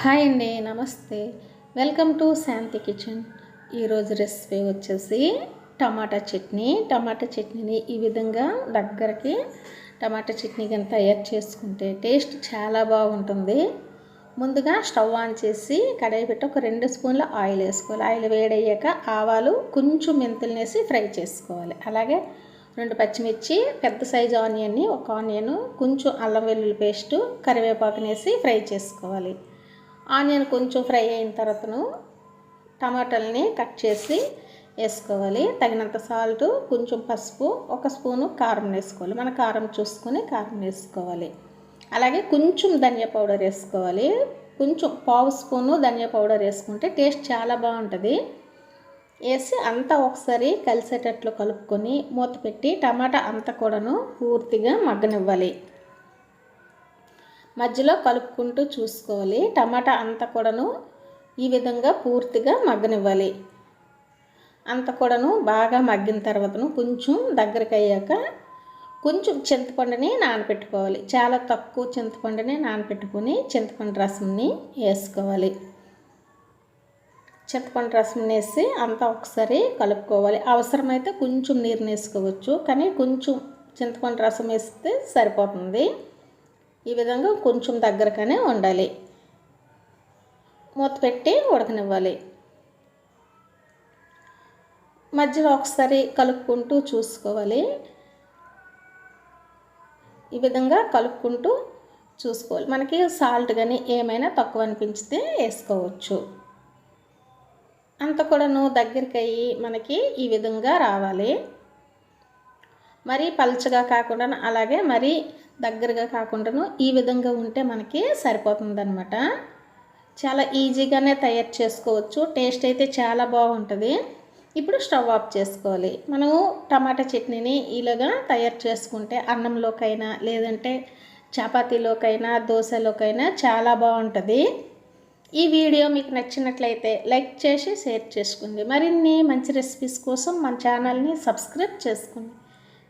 Hi అండి నమస్తే. Welcome to Shanti kitchen. ఈరోజు రెసిపీ వచ్చేసి టమాటా చట్నీ. టమాటా చట్నీని ఈ విధంగా దగ్గరకి టమాటా చట్నీ కానీ తయారు చేసుకుంటే టేస్ట్ చాలా బాగుంటుంది. ముందుగా స్టవ్ ఆన్ చేసి కడాయి పెట్టి ఒక రెండు స్పూన్ల ఆయిల్ వేసుకోవాలి. ఆయిల్ వేడయ్యాక ఆవాలు కొంచెం మెంతులు వేసి ఫ్రై చేసుకోవాలి. అలాగే రెండు పచ్చిమిర్చి పెద్ద సైజు ఆనియన్ని ఒక ఆనియన్ కొంచెం అల్లం వెల్లుల్లి పేస్టు కరివేపాకునేసి ఫ్రై చేసుకోవాలి. ఆనియన్ కొంచెం ఫ్రై అయిన తర్వాతను టమాటాలని కట్ చేసి వేసుకోవాలి. తగినంత సాల్ట్ కొంచెం పసుపు ఒక స్పూను కారం వేసుకోవాలి. మన కారం చూసుకొని కారం వేసుకోవాలి. అలాగే కొంచెం ధనియా పౌడర్ వేసుకోవాలి. కొంచెం పావు స్పూను ధనియా పౌడర్ వేసుకుంటే టేస్ట్ చాలా బాగుంటుంది. వేసి అంతా ఒకసారి కలిసేటట్లు కలుపుకొని మూత పెట్టి టమాటా అంతా కూడాను పూర్తిగా మగ్గనివ్వాలి. మధ్యలో కలుపుకుంటూ చూసుకోవాలి. టమాటా అంతా కూడాను ఈ విధంగా పూర్తిగా మగ్గనివ్వాలి. అంత కూడాను బాగా మగ్గిన తర్వాతను కొంచెం దగ్గరికి అయ్యాక కొంచెం చింతపండుని నానబెట్టుకోవాలి చాలా తక్కువ చింతపండుని నానబెట్టుకొని చింతపండు రసంని వేసుకోవాలి. చింతపండు రసం వేసి అంతా ఒకసారి కలుపుకోవాలి. అవసరమైతే కొంచెం నీరు వేసుకోవచ్చు. కానీ కొంచెం చింతపండు రసం వేస్తే సరిపోతుంది. ఈ విధంగా కొంచెం దగ్గరగానే ఉండాలి. మూత పెట్టి ఉడకనివ్వాలి. మధ్యలో ఒకసారి కలుపుకుంటూ చూసుకోవాలి. ఈ విధంగా కలుపుకుంటూ చూసుకోవాలి. మనకి సాల్ట్ కానీ ఏమైనా తక్కువ అనిపించితే వేసుకోవచ్చు. అంత కూడాను దగ్గరికి అయ్యి మనకి ఈ విధంగా రావాలి. మరీ పలుచగా కాకుండా అలాగే మరీ దగ్గరగా కాకుండాను ఈ విధంగా ఉంటే మనకి సరిపోతుందనమాట చాలా ఈజీగానే తయారు చేసుకోవచ్చు. టేస్ట్ అయితే చాలా బాగుంటుంది. ఇప్పుడు స్టవ్ ఆఫ్ చేసుకోవాలి. మనము టమాటా చట్నీని ఇలాగా తయారు చేసుకుంటే అన్నంలోకైనా లేదంటే చపాతీలోకైనా దోశలోకైనా చాలా బాగుంటుంది. ఈ వీడియో మీకు నచ్చినట్లయితే లైక్ చేసి షేర్ చేసుకోండి. మరిన్ని మంచి రెసిపీస్ కోసం మన ఛానల్ని సబ్స్క్రైబ్ చేసుకోండి.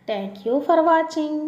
Thank you for watching.